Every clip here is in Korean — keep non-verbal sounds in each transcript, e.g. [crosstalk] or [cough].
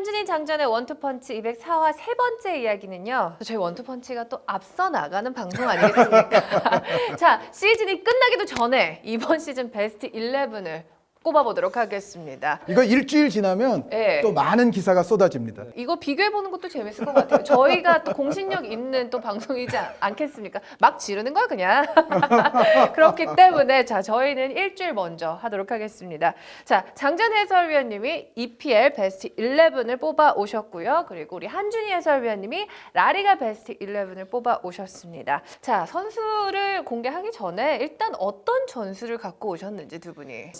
한준희 장전의 원투펀치 204화 세 번째 이야기는요. 저희 원투펀치가 또 앞서 나가는 방송 아니겠습니까? [laughs] 자, 시즌이 끝나기도 전에 이번 시즌 베스트 11을 꼽아보도록 하겠습니다. 이거 일주일 지나면 예. 또 많은 기사가 쏟아집니다. 이거 비교해 보는 것도 재밌을 것 같아요. 저희가 또 공신력 있는 또 방송이지 않- 않겠습니까? 막 지르는 거야 그냥. [laughs] 그렇기 때문에 자 저희는 일주일 먼저 하도록 하겠습니다. 자 장전 해설위원님이 EPL 베스트 11을 뽑아 오셨고요. 그리고 우리 한준희 해설위원님이 라리가 베스트 11을 뽑아 오셨습니다. 자 선수를 공개하기 전에 일단 어떤 전술을 갖고 오셨는지 두 분이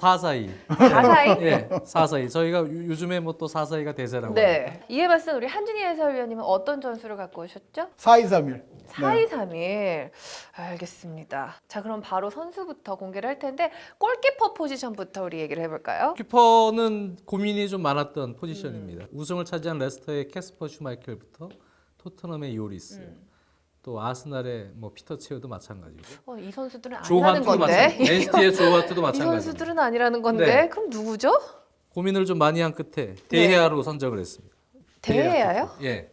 사사이. 예, 사사이. 저희가 요- 요즘에 뭐 또 사사이가 대세라고. 네 이에 맞선 우리 한준희 해설위원님은 어떤 전술을 갖고 오셨죠? 4231. 4231 알겠습니다. 자 그럼 바로 선수부터 공개를 할 텐데 골키퍼 포지션부터 우리 얘기를 해 볼까요? 키퍼는 고민이 좀 많았던 포지션입니다. 음. 우승을 차지한 레스터의 캐스퍼 슈마이켈부터 토트넘의 요리스, 음. 또 아스날의 뭐 피터 체어도 마찬가지고. 어, 이 선수들은 아니라는 건데 마찬가지. NCT의 [laughs] 조하트도 이 마찬가지고. 선수들은 아니라는 건데 네. 그럼 누구죠? 고민을 좀 많이 한 끝에 네. 데헤아로 선정을 했습니다. 대해야요? 예.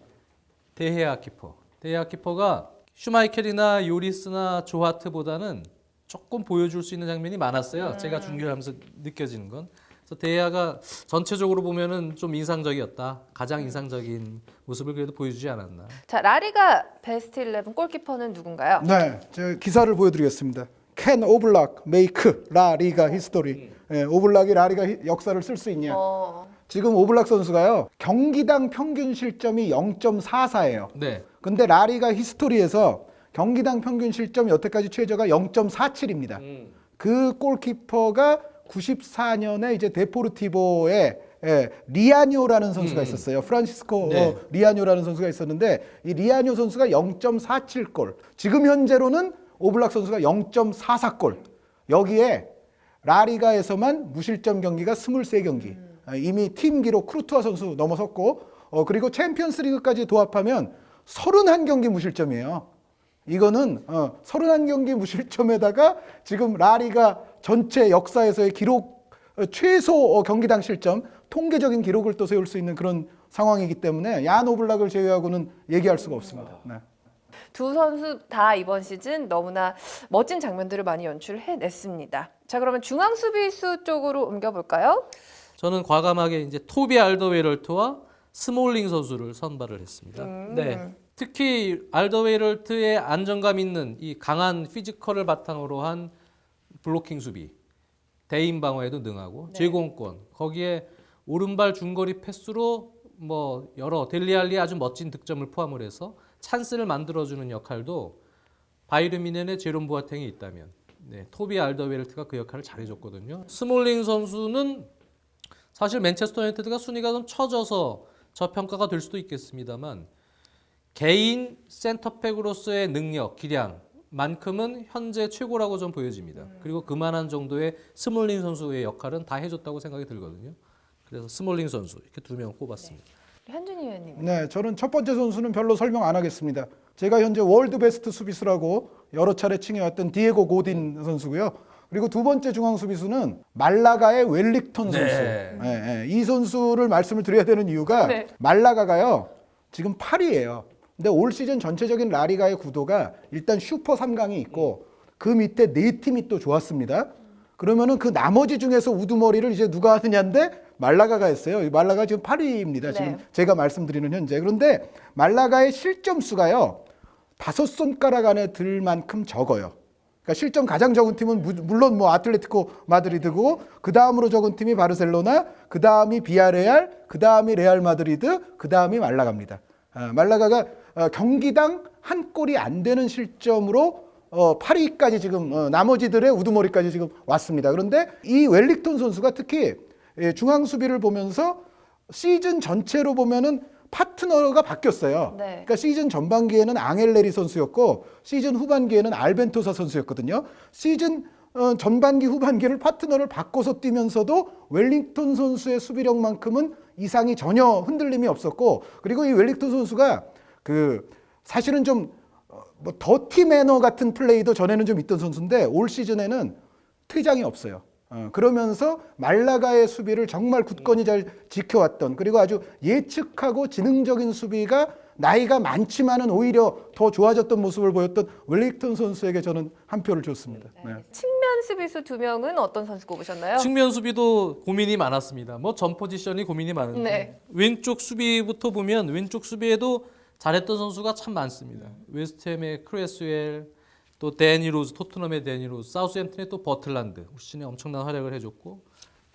데헤아 키퍼. 데헤아 키퍼가 슈마이켈이나 요리스나 조하트보다는 조금 보여줄 수 있는 장면이 많았어요. 음. 제가 중계를 하면서 느껴지는 건. 그래서 데헤아가 전체적으로 보면은 좀 인상적이었다. 가장 인상적인 모습을 그래도 보여주지 않았나. 자 라리가 베스트 11 골키퍼는 누군가요? 네, 저 기사를 보여드리겠습니다. 캔 오블락 메이크 라리가 히스토리. 예, 오블락이 라리가 히- 역사를 쓸 수 있냐? 어, 지금 오블락 선수가요 경기당 평균 실점이 0.44예요. 네. 근데 라리가 히스토리에서 경기당 평균 실점 여태까지 최저가 0.47입니다. 음. 그 골키퍼가 94년에 이제 데포르티보에 예, 리아뇨라는 선수가 있었어요. 프란시스코 음. 네. 어, 리아뇨라는 선수가 있었는데 이 리아뇨 선수가 0.47골. 지금 현재로는 오블락 선수가 0.44골. 여기에 라리가에서만 무실점 경기가 23경기. 아, 이미 팀 기록 크루투아 선수 넘어섰고 어, 그리고 챔피언스리그까지 도합하면 31경기 무실점이에요. 이거는 어, 31경기 무실점에다가 지금 라리가 전체 역사에서의 기록 어, 최소 어, 경기당 실점 통계적인 기록을 또 세울 수 있는 그런 상황이기 때문에 얀 오블락을 제외하고는 얘기할 수가 없습니다. 네. 두 선수 다 이번 시즌 너무나 멋진 장면들을 많이 연출해냈습니다. 자 그러면 중앙 수비수 쪽으로 옮겨볼까요? 저는 과감하게 이제 토비 알더웨이럴트와 스몰링 선수를 선발을 했습니다. 음. 네. 특히 알더웨이럴트의 안정감 있는 이 강한 피지컬을 바탕으로 한 블로킹 수비, 대인 방어에도 능하고 네. 제공권 거기에 오른발 중거리 패스로 뭐 여러 델리알리의 아주 멋진 득점을 포함을 해서 찬스를 만들어주는 역할도 바이르 미넨의 제롬 보아탱이 있다면 네, 토비 알더웨이럴트가 그 역할을 잘해줬거든요. 스몰링 선수는 사실 맨체스터 유나이티드가 순위가 좀 처져서 저평가가 될 수도 있겠습니다만 개인 센터백으로서의 능력, 기량 만큼은 현재 최고라고 좀 보여집니다. 그리고 그만한 정도의 스몰링 선수의 역할은 다 해줬다고 생각이 들거든요. 그래서 스몰링 선수 이렇게 두명 꼽았습니다. 현준희 의원님. 네, 저는 첫 번째 선수는 별로 설명 안 하겠습니다. 제가 현재 월드 베스트 수비수라고 여러 차례 칭해왔던 디에고 고딘 선수고요. 그리고 두 번째 중앙 수비수는 말라가의 웰릭턴 선수. 네. 예, 예. 이 선수를 말씀을 드려야 되는 이유가 네. 말라가가요. 지금 8위예요. 근데 올 시즌 전체적인 라리가의 구도가 일단 슈퍼 3강이 있고 그 밑에 네 팀이 또 좋았습니다. 그러면은 그 나머지 중에서 우두머리를 이제 누가 하느냐인데 말라가가 했어요. 이 말라가 지금 8위입니다. 지금 네. 제가 말씀드리는 현재. 그런데 말라가의 실점 수가요. 다섯 손가락 안에 들 만큼 적어요. 그러니까 실점 가장 적은 팀은 무- 물론 뭐 아틀레티코 마드리드고 그 다음으로 적은 팀이 바르셀로나, 그 다음이 비아레알, 그 다음이 레알 마드리드, 그 다음이 말라가입니다. 아, 말라가가 어, 경기당 한 골이 안 되는 실점으로 어, 8위까지 지금 어, 나머지들의 우두머리까지 지금 왔습니다. 그런데 이 웰링턴 선수가 특히 예, 중앙 수비를 보면서 시즌 전체로 보면은 파트너가 바뀌었어요. 네. 그러니까 시즌 전반기에는 앙헬레리 선수였고 시즌 후반기에는 알벤토사 선수였거든요. 시즌 어, 전반기 후반기를 파트너를 바꿔서 뛰면서도 웰링턴 선수의 수비력만큼은 이상이 전혀 흔들림이 없었고 그리고 이 웰링턴 선수가 그 사실은 좀 뭐 더티 매너 같은 플레이도 전에는 좀 있던 선수인데 올 시즌에는 퇴장이 없어요. 어, 그러면서 말라가의 수비를 정말 굳건히 잘 지켜왔던 그리고 아주 예측하고 지능적인 수비가 나이가 많지만은 오히려 더 좋아졌던 모습을 보였던 웰링턴 선수에게 저는 한 표를 줬습니다. 네. 측면 수비수 두 명은 어떤 선수 꼽으셨나요? 측면 수비도 고민이 많았습니다. 뭐 전 포지션이 고민이 많은데 네. 왼쪽 수비부터 보면 왼쪽 수비에도 잘했던 선수가 참 많습니다. 웨스트햄의 크레스웰, 또 데니 로즈, 토트넘의 데니 로즈, 사우스햄튼의 또 버틀란드 올 시즌에 엄청난 활약을 해줬고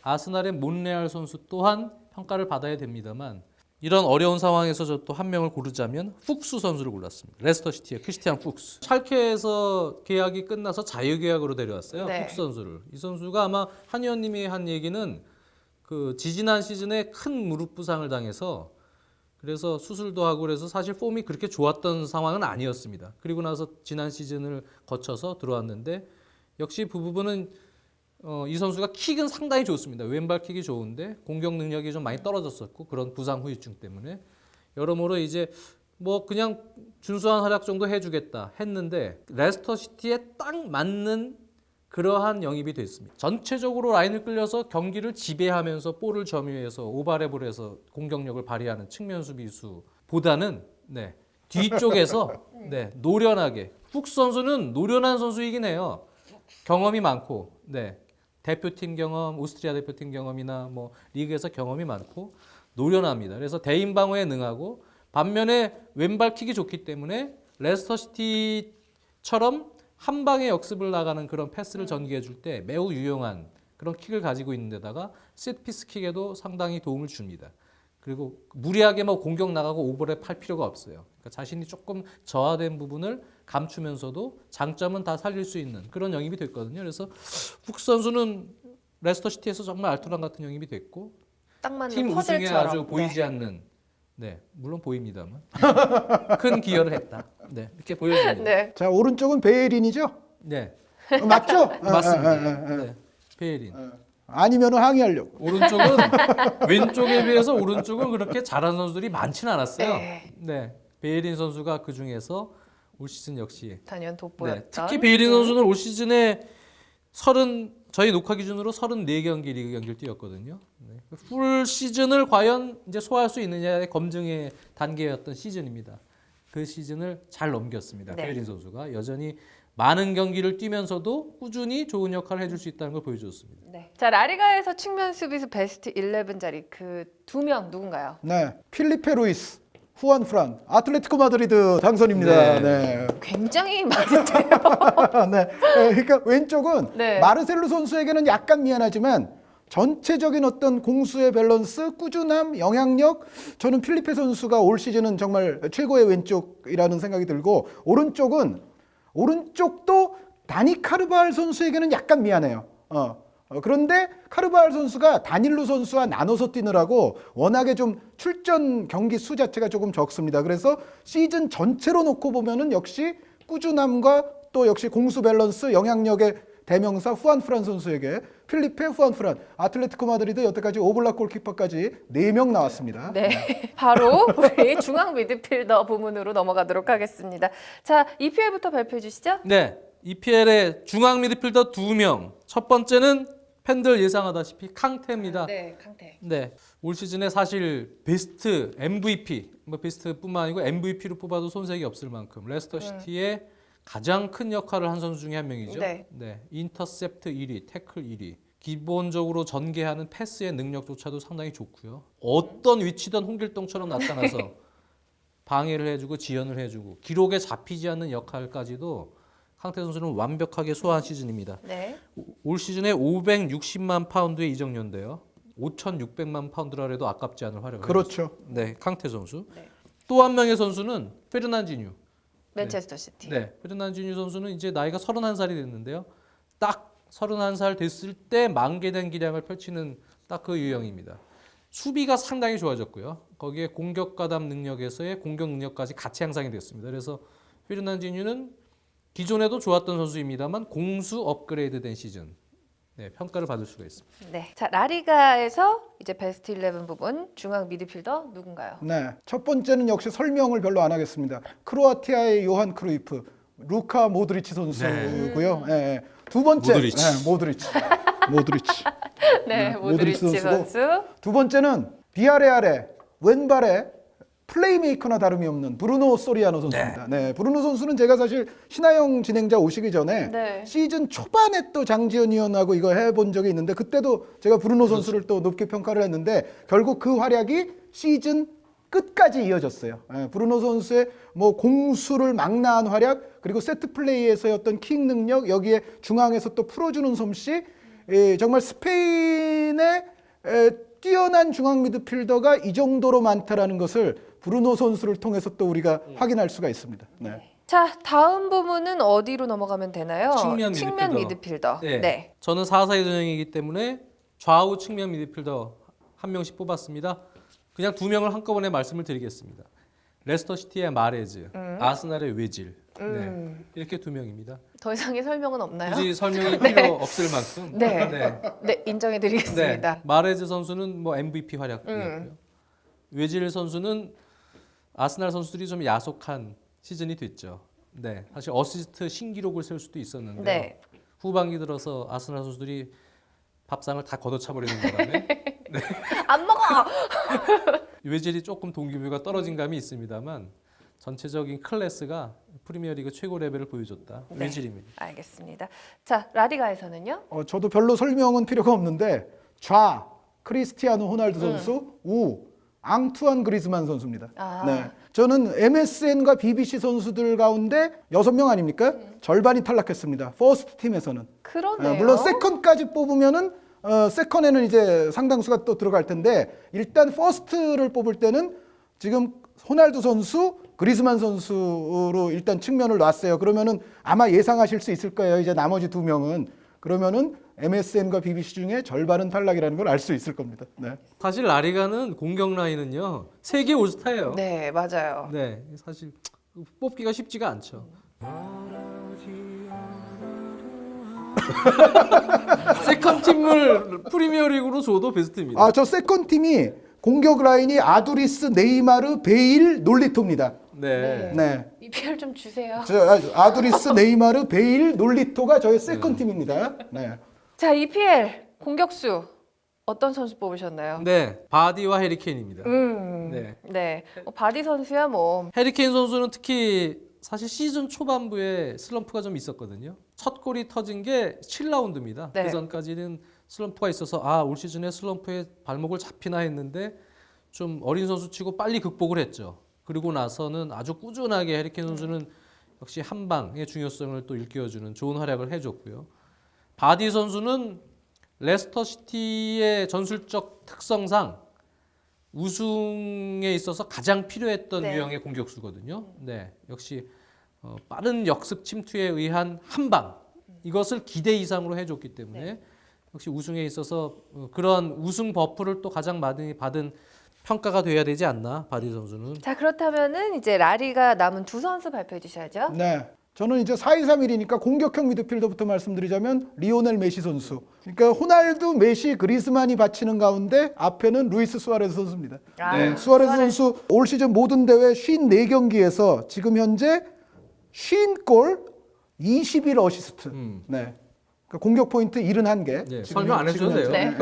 아스날의 몬레알 선수 또한 평가를 받아야 됩니다만 이런 어려운 상황에서 저 또 한 명을 고르자면 훅스 선수를 골랐습니다. 레스터 시티의 크리스티안 훅스. 샬케에서 계약이 끝나서 자유 계약으로 데려왔어요. 네. 훅스 선수를. 이 선수가 아마 한 의원님이 한 얘기는 그 지지난 시즌에 큰 무릎 부상을 당해서 그래서 수술도 하고 그래서 사실 폼이 그렇게 좋았던 상황은 아니었습니다. 그리고 나서 지난 시즌을 거쳐서 들어왔는데 역시 그 부분은 어, 이 선수가 킥은 상당히 좋습니다. 왼발 킥이 좋은데 공격 능력이 좀 많이 떨어졌었고 그런 부상 후유증 때문에 여러모로 이제 뭐 그냥 준수한 활약 정도 해주겠다 했는데 레스터 시티에 딱 맞는 그러한 영입이 됐습니다. 전체적으로 라인을 끌려서 경기를 지배하면서 볼을 점유해서 오버랩을 해서 공격력을 발휘하는 측면 수비수보다는 네, 뒤쪽에서 [laughs] 네, 노련하게 훅 선수는 노련한 선수이긴 해요. 경험이 많고 네, 대표팀 경험, 오스트리아 대표팀 경험이나 뭐 리그에서 경험이 많고 노련합니다. 그래서 대인 방어에 능하고 반면에 왼발 킥이 좋기 때문에 레스터 시티처럼 한 방에 역습을 나가는 그런 패스를 전개해 줄 때 매우 유용한 그런 킥을 가지고 있는 데다가 세트피스 킥에도 상당히 도움을 줍니다. 그리고 무리하게 뭐 공격 나가고 오버랩 할 필요가 없어요. 그러니까 자신이 조금 저하된 부분을 감추면서도 장점은 다 살릴 수 있는 그런 영입이 됐거든요. 그래서 훅 선수는 레스터 시티에서 정말 알토란 같은 영입이 됐고 팀 우승에. 아주 보이지 네. 않는 네 물론 보입니다만 [laughs] 큰 기여를 했다. 네 이렇게 보여집니다. 네. 자 오른쪽은 베예린이죠? 네, 어, 맞죠? [laughs] 맞습니다. 아, 아, 아, 아. 네, 페이린. 아니면 항의하려고. 오른쪽은 [laughs] 왼쪽에 비해서 오른쪽은 그렇게 잘하는 선수들이 많지는 않았어요. 네. 네, 베이린 선수가 그 중에서 올 시즌 역시 단연 네, 돋보였던. 특히 베이린 선수는 올 시즌에 30 저희 녹화 기준으로 34경기 리그 경기를 뛰었거든요. 네. 풀 시즌을 과연 이제 소화할 수 있느냐의 검증의 단계였던 시즌입니다. 그 시즌을 잘 넘겼습니다. 네. 베이린 선수가 여전히 많은 경기를 뛰면서도 꾸준히 좋은 역할을 해줄 수 있다는 걸 보여줬습니다. 네. 자 라리가에서 측면 수비수 베스트 11 자리 그 두 명 누군가요? 네, 필리페 루이스, 후안 프란, 아틀레티코 마드리드 당선입니다. 네. 굉장히 많은데요. [laughs] 네. 네, 그러니까 왼쪽은 네. 마르셀로 선수에게는 약간 미안하지만 전체적인 어떤 공수의 밸런스, 꾸준함, 영향력 저는 필리페 선수가 올 시즌은 정말 최고의 왼쪽이라는 생각이 들고 오른쪽은 오른쪽도 다니 카르발 선수에게는 약간 미안해요. 어. 어, 그런데 카르발 선수가 다닐로 선수와 나눠서 뛰느라고 워낙에 좀 출전 경기 수 자체가 조금 적습니다. 그래서 시즌 전체로 놓고 보면은 역시 꾸준함과 또 역시 공수 밸런스 영향력의 대명사 후안 프란 선수에게 필리페 후안 프란 아틀레티코 마드리드 여태까지 오블락 골키퍼까지 네 명 나왔습니다. 네. [laughs] 바로 우리 중앙 미드필더 부문으로 넘어가도록 하겠습니다. 자 EPL부터 발표해 주시죠. 네, EPL의 중앙 미드필더 두 명. 첫 번째는 팬들 예상하다시피 캉테입니다. 네, 강태. 네, 올 시즌에 사실 베스트 MVP, 뭐 베스트뿐만 아니고 MVP로 뽑아도 손색이 없을 만큼 레스터 시티의 가장 큰 역할을 한 선수 중에 한 명이죠. 네. 인터셉트 1위, 태클 1위. 기본적으로 전개하는 패스의 능력조차도 상당히 좋고요. 어떤 위치든 홍길동처럼 나타나서 [laughs] 방해를 해주고 지연을 해주고 기록에 잡히지 않는 역할까지도 캉테 선수는 완벽하게 소화한 시즌입니다. 네. 올 시즌에 560만 파운드의 이적료인데요. 5,600만 파운드라 해도 아깝지 않을 활약을 그렇죠. 네, 캉테 선수. 네. 또 한 명의 선수는 페르난지뉴. 맨체스터 시티. 네, 페르난지뉴 선수는 이제 나이가 31살이 됐는데요. 딱 31살 됐을 때 만개된 기량을 펼치는 딱 그 유형입니다. 수비가 상당히 좋아졌고요. 거기에 공격 가담 능력에서의 공격 능력까지 같이 향상이 됐습니다. 그래서 페르난지뉴는 기존에도 좋았던 선수입니다만 공수 업그레이드된 시즌 네, 평가를 받을 수가 있습니다. 네. 자 라리가에서 이제 베스트 11 부분 중앙 미드필더 누군가요? 네. 첫 번째는 역시 설명을 별로 안 하겠습니다. 크로아티아의 요한 크루이프, 루카 모드리치 선수고요. 예, 예. 두 번째 모드리치. 네, 모드리치. [laughs] 모드리치. 네, 네, 모드리치 모드리치 선수. 두 번째는 비아레알의 왼발에 플레이메이커나 다름이 없는 브루노 소리아노 선수입니다. 네. 브루노 선수는 제가 사실 신하영 진행자 오시기 전에 네. 시즌 초반에 또 장지현 위원하고 이거 해본 적이 있는데 그때도 제가 브루노 선수를 또 높게 평가를 했는데 결국 그 활약이 시즌 끝까지 이어졌어요. 예, 브루노 선수의 뭐 공수를 망라한 활약 그리고 세트 플레이에서의 어떤 킥 능력 여기에 중앙에서 또 풀어주는 솜씨 예, 정말 스페인의 에, 뛰어난 중앙 미드필더가 이 정도로 많다라는 것을 브루노 선수를 통해서 또 우리가 확인할 수가 있습니다. 네. 자, 다음 부분은 어디로 넘어가면 되나요? 측면 측면 미드필더. 미드필더. 네. 네. 저는 4-4-2 전형이기 때문에 좌우 측면 미드필더 한 명씩 뽑았습니다. 그냥 두 명을 한꺼번에 말씀을 드리겠습니다. 레스터 시티의 마레즈, 아스날의 외질. 네. 이렇게 두 명입니다. 더 이상의 설명은 없나요? 굳이 설명이 [laughs] 필요 없을 만큼. 네. 네. 네, 인정해 드리겠습니다. 네. 마레즈 선수는 뭐 MVP 활약이었고요. 음. 외질 선수는 아스날 선수들이 좀 야속한 시즌이 됐죠. 네. 사실 어시스트 신기록을 세울 수도 있었는데 네. 후반기 들어서 아스날 선수들이 밥상을 다 걷어차 버리는 바람에 [laughs] 안 먹어. [laughs] 외질이 조금 동기부여가 떨어진 감이 있습니다만 전체적인 클래스가 프리미어리그 최고 레벨을 보여줬다. 네. 외질입니다. 알겠습니다. 자, 라리가에서는요? 어, 저도 별로 설명은 필요가 없는데 좌 크리스티아노 호날두 선수, 우 앙투안 그리즈만 선수입니다. 아. 네. 저는 MSN과 BBC 선수들 가운데 여섯 명 아닙니까? 절반이 탈락했습니다. 퍼스트 팀에서는. 그러네요. 어, 물론 세컨까지 뽑으면은 어, 세컨에는 이제 상당수가 또 들어갈 텐데 일단 퍼스트를 뽑을 때는 지금 호날두 선수, 그리즈만 선수로 일단 측면을 놨어요. 그러면은 아마 예상하실 수 있을 거예요. 이제 나머지 두 명은 그러면은 MSN과 BBC 중에 절반은 탈락이라는 걸 알 수 있을 겁니다. 네. 사실 라리가는 공격 라인은요 세계 올스타예요. 네, 맞아요. 네, 사실 뽑기가 쉽지가 않죠. [laughs] 세컨 팀을 프리미어리그로 줘도 베스트입니다. 아, 저 세컨 팀이 공격 라인이 아두리스, 네이마르, 베일, 놀리토입니다. 네. 네. EPL 좀 주세요. 저 아, 아두리스, 네이마르, 베일, 놀리토가 저의 세컨 팀입니다. 네. 자, EPL 공격수 어떤 선수 뽑으셨나요? 네, 바디와 해리케인입니다. 음. 네. 네. 뭐 바디 선수야 뭐. 해리케인 선수는 특히 사실 시즌 초반부에 슬럼프가 좀 있었거든요. 첫 골이 터진 게 7라운드입니다. 네. 그 전까지는 슬럼프가 있어서 아 올 시즌에 슬럼프에 발목을 잡히나 했는데 좀 어린 선수치고 빨리 극복을 했죠. 그리고 나서는 아주 꾸준하게 해리케인 선수는 역시 한 방의 중요성을 또 일깨워주는 좋은 활약을 해줬고요. 바디 선수는 레스터 시티의 전술적 특성상 우승에 있어서 가장 필요했던 네. 유형의 공격수거든요. 네, 역시 어, 빠른 역습 침투에 의한 한방 이것을 기대 이상으로 해줬기 때문에 역시 우승에 있어서 어, 그런 우승 버프를 또 가장 많이 받은 평가가 돼야 되지 않나 바디 선수는. 자, 그렇다면은 이제 라리가 남은 두 선수 발표해 주셔야죠. 네. 저는 이제 4-2-3-1이니까 공격형 미드필더부터 말씀드리자면 리오넬 메시 선수. 그러니까 호날두, 메시, 그리스만이 바치는 가운데 앞에는 루이스 수아레스 선수입니다. 아, 네. 수아레스 선수 올 시즌 모든 대회 54경기에서 지금 현재 50골, 21 어시스트. 음. 네. 그러니까 공격 포인트 71개. 네, 설명 안 해주셔도 돼요. 네.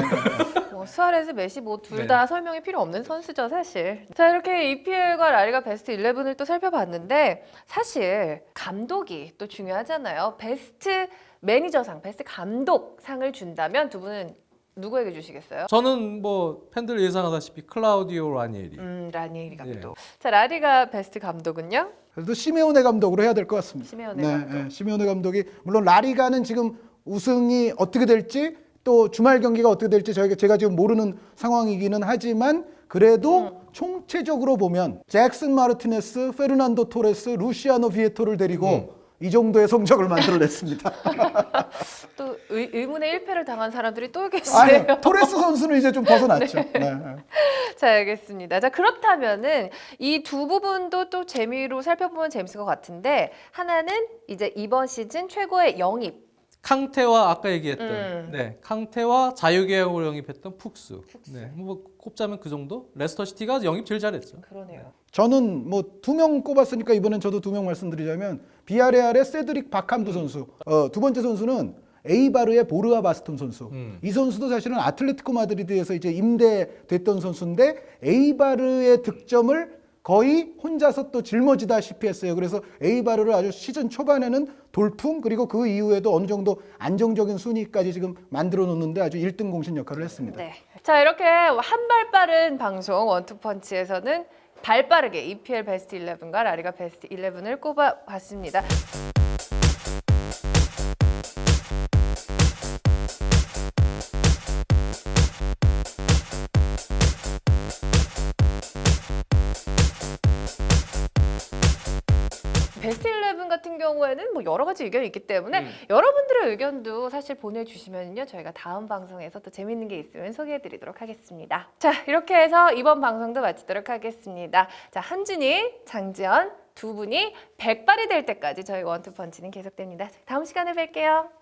뭐 수아레스, 메시 뭐둘 네. 다 설명이 필요 없는 선수죠, 사실. 자, 이렇게 EPL과 라리가 베스트 11을 또 살펴봤는데 사실 감독이 또 중요하잖아요. 베스트 매니저상, 베스트 감독상을 준다면 두 분은 누구에게 주시겠어요? 저는 뭐 팬들 예상하다시피 클라우디오 라니에리. 음, 라니에리 감독. 네. 자, 라리가 베스트 감독은요? 그래도 시메오네 감독으로 해야 될 것 같습니다. 시메오네 네, 감독. 네, 시메오네 감독이 물론 라리가는 지금 우승이 어떻게 될지 또 주말 경기가 어떻게 될지 저희가 제가 지금 모르는 상황이기는 하지만 그래도 음. 총체적으로 보면 잭슨 마르티네스, 페르난도 토레스, 루시아노 비에토를 데리고 음. 이 정도의 성적을 만들어냈습니다. [laughs] 또 의, 의문의 1패를 당한 사람들이 또 계시네요. 아니 토레스 선수는 이제 좀 벗어났죠. [laughs] 네. 네. 자, 알겠습니다. 자, 그렇다면은 이 두 부분도 또 재미로 살펴보면 재밌을 것 같은데 하나는 이제 이번 시즌 최고의 영입. 캉테와 아까 얘기했던 음. 네 캉테와 자유계약으로 영입했던 푹스. 네, 뭐 꼽자면 그 정도. 레스터 시티가 영입 제일 잘했죠. 그러네요. 저는 뭐 두 명 꼽았으니까 이번엔 저도 두 명 말씀드리자면 비아레알의 세드릭 바캄두 선수. 어, 두 번째 선수는 에이바르의 보르아 바스톤 선수. 음. 이 선수도 사실은 아틀레티코 마드리드에서 이제 임대됐던 선수인데 에이바르의 득점을 거의 혼자서 또 짊어지다시피 했어요. 그래서 에이바르를 아주 시즌 초반에는 돌풍 그리고 그 이후에도 어느 정도 안정적인 순위까지 지금 만들어 놓는데 아주 1등 공신 역할을 했습니다. 네. 자 이렇게 한 발 빠른 방송 원투펀치에서는 발 빠르게 EPL 베스트 11과 라리가 베스트 11을 꼽아 봤습니다. 베스트 11 같은 경우에는 뭐 여러 가지 의견이 있기 때문에 음. 여러분들의 의견도 사실 보내주시면요 저희가 다음 방송에서 또 재밌는 게 있으면 소개해드리도록 하겠습니다. 자 이렇게 해서 이번 방송도 마치도록 하겠습니다. 자 한준이, 장지연 두 분이 백발이 될 때까지 저희 원투펀치는 계속됩니다. 다음 시간에 뵐게요.